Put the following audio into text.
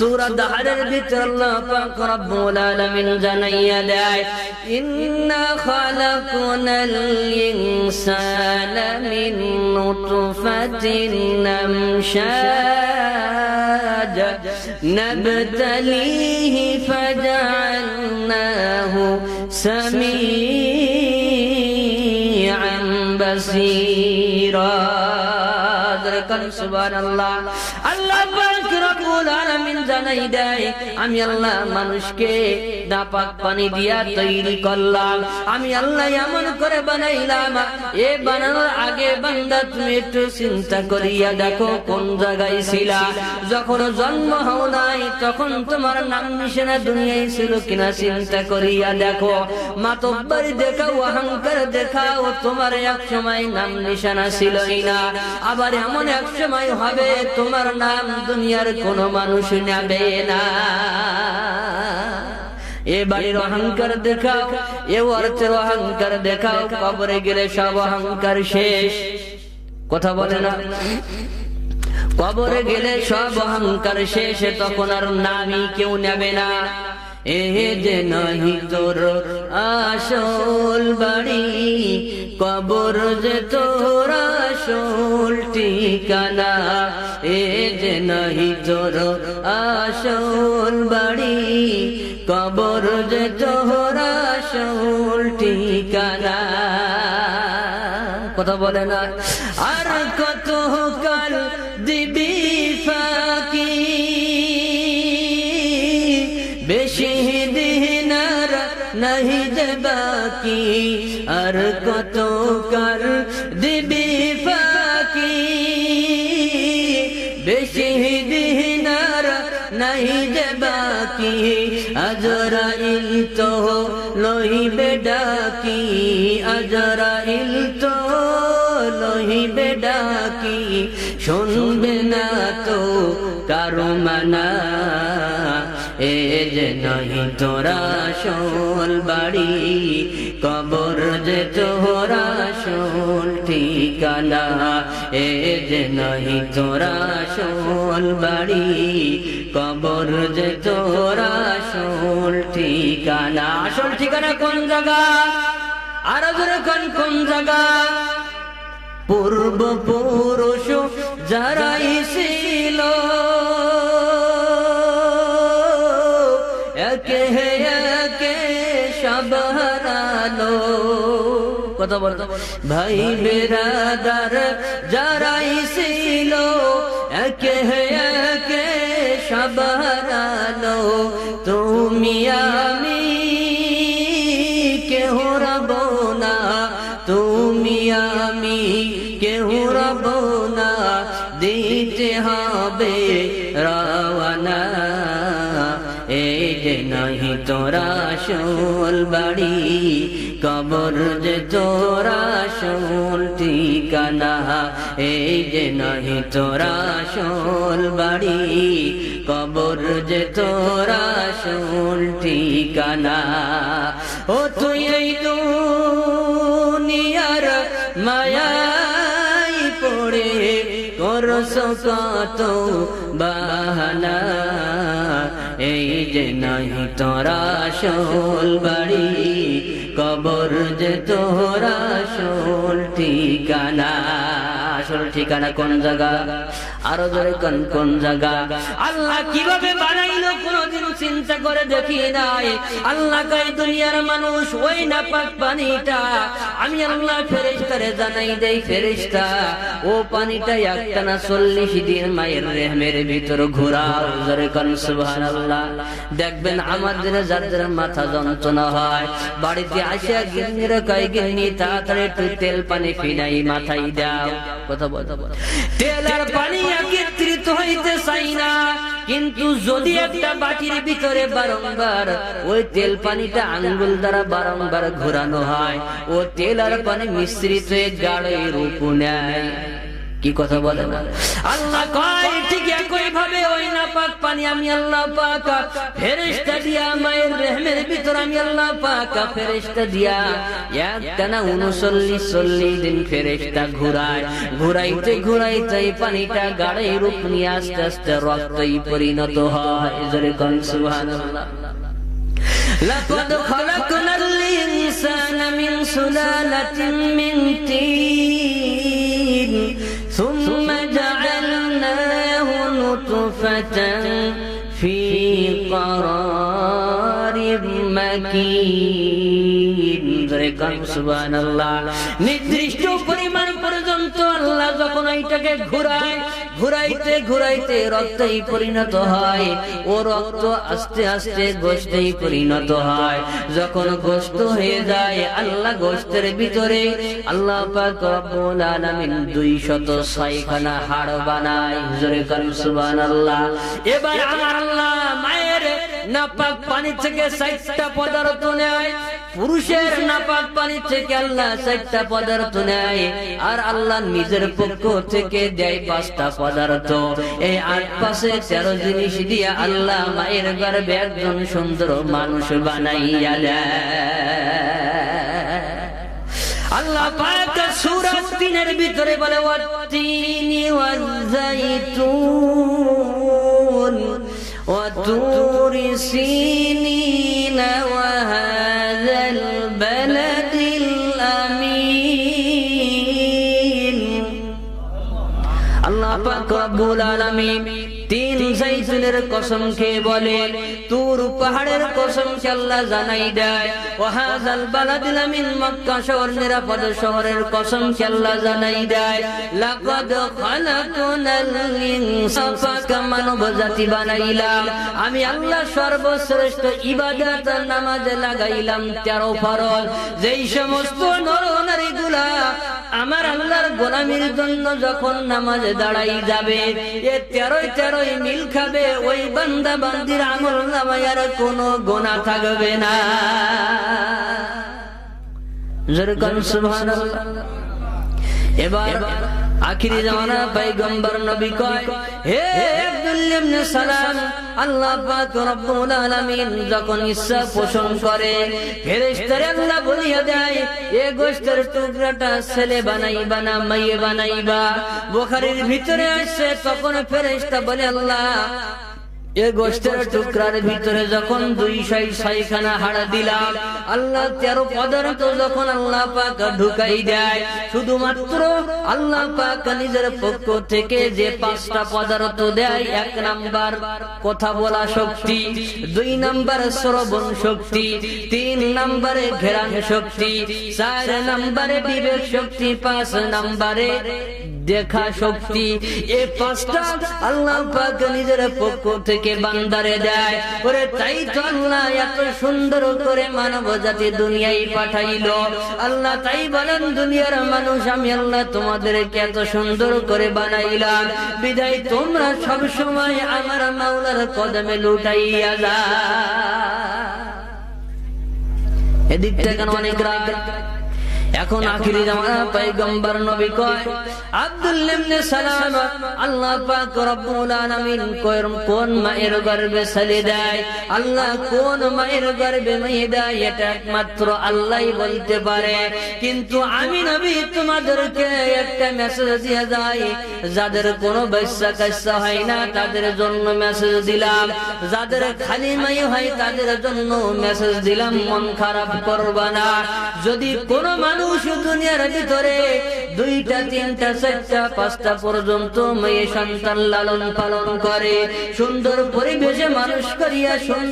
সূরা দাহরের ভিতর আল্লাহ পাক রব্বুল আলামিন জানাইয়া দেয় ইন্না খালাকনাল ইনসানা মিন নুতফাতিন আমশাজ নাবতালিহি ফাজআলনাহু সামিআন বাসীরা দরকার সুবহানাল্লাহ আল্লাহ পাক রব্বুল আমি আল্লাহ মানুষকে নাপাক পানি দিয়া তৈরি করলাম। আমি আল্লাহ এমন করে বানাইলাম, এ বানানোর আগে বান্দা তুমি একটু চিন্তা করিয়া দেখো কোন জায়গায় যখন জন্ম হও নাই, তখন তোমার নাম নিশানা দুনিয়ায় ছিল কিনা চিন্তা করিয়া দেখো। মাতব্বারি দেখাও, অহংকার দেখাও, তোমার এক সময় নাম নিশানা ছিলই না। আবার এমন এক সময় হবে, তোমার নাম দুনিয়ার কোনো মানুষ নেবে না। এ বাড়ির অহংকার দেখাও এ অর্থের অহংকার দেখাও কবরে গেলে সব অহংকার শেষ। কথা বলে না? কবরে গেলে সব অহংকার শেষে। তখন আর নামই কেউ নেবে না। এ যে নাহি তোর আসল বাড়ি কবর যে তোর আসল ঠিকানা এ যে নাহি তোর আসল বাড়ি, কবর যে তোর আসল ঠিকানা। কথা বলে না? আর কত কাল দিবি ফাঁকি, বেশি দিন আর নাহি যে বাকি। আর কত কাল তো তো শুনবে না তো কারও মানা, এ যে নহি তোরা শোল বাড়ি, কবর যে তোরা শোল ঠিকানা, এ যে নহি তোরা শোল বাড়ি যে তোরা শোল ঠিকানা আসল ঠিকানা কোন জায়গা? আর কোন কোন জায়গা? পূর্ব পুরুষ যারাই ছিল, একে একে সব হারালো। কথা বলতো ভাই বেরাদার যারাই ছিল, একে একে সব হারালো তুমি আমি কেহ রব না, তুমি আমি কেহ রব না, দিতে হবে রাওয়ানা এই যে নাহি তোরা শোল বাড়ি কবর যে তোরা শোল ঠিকানা। এই যে নাহি তোরা শোল বাড়ি, কবর যে তোরা শোল ঠিকানা। ও তুই এই দুনিয়ার মায়াই পড়ে করস কত বাহানা। এই যে নাহি তোরা শোল বাড়ি কবর যে তোরা শোল ঠিকানা। আসল ঠিকানা কোন জায়গা? আরও জোরে কোন কোন জায়গা? আল্লাহ কীভাবে বানাইলো কোনদিন চিন্তা করে দেখি নাই। আল্লাহ কাই দুনিয়ার মানুষ ওই না পাক পানিটা আমি আল্লাহ ফেরেশতারে জানাই দেই ফেরেশতা। ও পানিটা একটা না চল্লিশ দিন মায়ের রেহমের ভিতর ঘোরাও। জোরে কোন, সুবহানাল্লাহ। দেখবেন আমাদের যাদের মাথা যন্ত্রণা হয়, বাড়িতে আসিয়া গিন্নির কয়, গিন্নি, তাড়াতাড়ি একটু তেল পানি ফিনাই মাথায় দাও। কথা পানি একত্রিত হইতে চাই না, কিন্তু যদি একটা বাটির ভিতরে বারংবার ওই তেল পানিটা আঙ্গুল দ্বারা বারংবার ঘোরানো হয়, ও তেল আর পানি মিশ্রিত হয়ে গাঢ় রূপ নেয়। কি কথা বলে? আল্লাহ কয়, ঠিক একই ভাবে ওই নাপাক পানি আমি আল্লাহ পাকা, ফেরেশতা দিয়া মায়ের রহমের ভিতর আমি আল্লাহ পাকা, ফেরেশতা দিয়া এক টানা 39 40 দিন ফেরেশতা ঘুরায়। ঘুরাইতে ঘুরাইতে পানিটা রূপ নিয়ে আস্তে আস্তে রক্তই পরিণত হয়। মিন সুলালাতিন মিন তিন নির্দিষ্ট পরিমাণ পর্যন্ত আল্লাহ যখন এইটাকে ঘুরায়, ঘুরাইতে ঘুরাইতে রক্তই পরিণত হয়। ও রক্ত আস্তে আস্তে গোষ্ঠেই পরিণত হয়। যখন গোষ্ঠ হয়ে যায়, আল্লাহ গোষ্ঠের ভিতরে আল্লাহ দুই শত আলামিন ছয়খানা হাড় বানায়। জোরে কারুম সুবহানাল্লাহ। এবার আল্লাহ মায়ের নাপাক পানি থেকে 60টা পদার্থ নেয়। পুরুষের নাপাক পানি থেকে আল্লাহ চারটা পদার্থ নেয়। আর আল্লাহ নিজের পক্ষ থেকে দেয় পাঁচটা পদার্থ। এই আট পাশে তেরো জিনিস দিয়ে আল্লাহ মায়ের একজন সুন্দর মানুষ বানাইয়া আল্লাহ পাক সূরা ভিতরে বলে ওয়াতিনি ওয়াজাইতুন سنين وهذا البلد الأمين. الله أكبر العالمين. জাইতুনের কসম খেয়ে বলে, তুর পাহাড়ের কসম আল্লাহ জানাই দেয়? ওয়াহাজাল বালাদিল আমিন মক্কা শহর, নিরাপদ শহরের কসম আল্লাহ জানাই দেয়? লাকাদ খালাকুনাল ইনসাফা মানব জাতি বানাইলাম। আমি আল্লাহ সর্বশ্রেষ্ঠ ইবাদত, নামাজে লাগাইলাম, তেরো ফরজ। যেই সমস্ত নর নারীগুলা আমার আল্লাহর গোলামির জন্য যখন নামাজে দাঁড়াই যাবে, এ তেরোই তেরোই মিল খাবে ওই বান্দা বান্দির আমল নামায় আর কোনো গোনা থাকবে না। যেরকম সুবহানাল্লাহ। এবার আখিরি জামানা পয়গম্বর নবী কয়, হে সালাম, আল্লাহ যখন ইচ্ছা পোষণ করে, ফেরেশতারে বলে, আল্লাহ এ ভিতরে যখন কথা বলা শক্তি, দুই নাম্বার শ্রবণ শক্তি, তিন নাম্বারে ঘেরান শক্তি, চার নাম্বারে বিবেক শক্তি, পাঁচ নাম্বারে দেখা শক্তি। এ পাঁচটা আল্লাহ পাক নিজের পক্ষ থেকে বান্দারে দেয়। ওরে তাই তো আল্লাহ এত সুন্দর করে মানব জাতি দুনিয়ায় পাঠাইলো। আল্লাহ তাই বলেন, দুনিয়ার মানুষ, আমি আল্লাহ তোমাদেরকে এত সুন্দর করে বানাইলাম। বিদায় তোমরা সব সময় আমার মাওলার কদমে লুটাইয়া যা এদিক থেকে অনেক রাগ? এখন আখিরি জামানা পয়গম্বর নবী কয় আব্দুল্লাহ ইবনে সালাম, আল্লাহ পাক রব্বুল আলামিন কোন মায়ের গর্ভে দেয়? আল্লাহ কোন মায়ের গর্ভে মেয়ে দেয়? এটা একমাত্র আল্লাহই বলতে পারে। কিন্তু আমি নবী, তোমাদেরকে একটা মেসেজ দিয়ে যাই। যাদের কোনো ব্যবসা কাজা হয় না, তাদের জন্য মেসেজ দিলাম। যাদের খালি মাই হয়, তাদের জন্য মেসেজ দিলাম। মন খারাপ করবা না। যদি কোনো মানুষ দুনিয়ার ভিতরে দুইটা, তিনটা, চারটা, পাঁচটা পর্যন্ত মেয়ে সন্তান লালন পালন করে। সুন্দর পরিবেশে মানুষ করিয়া সুন্দর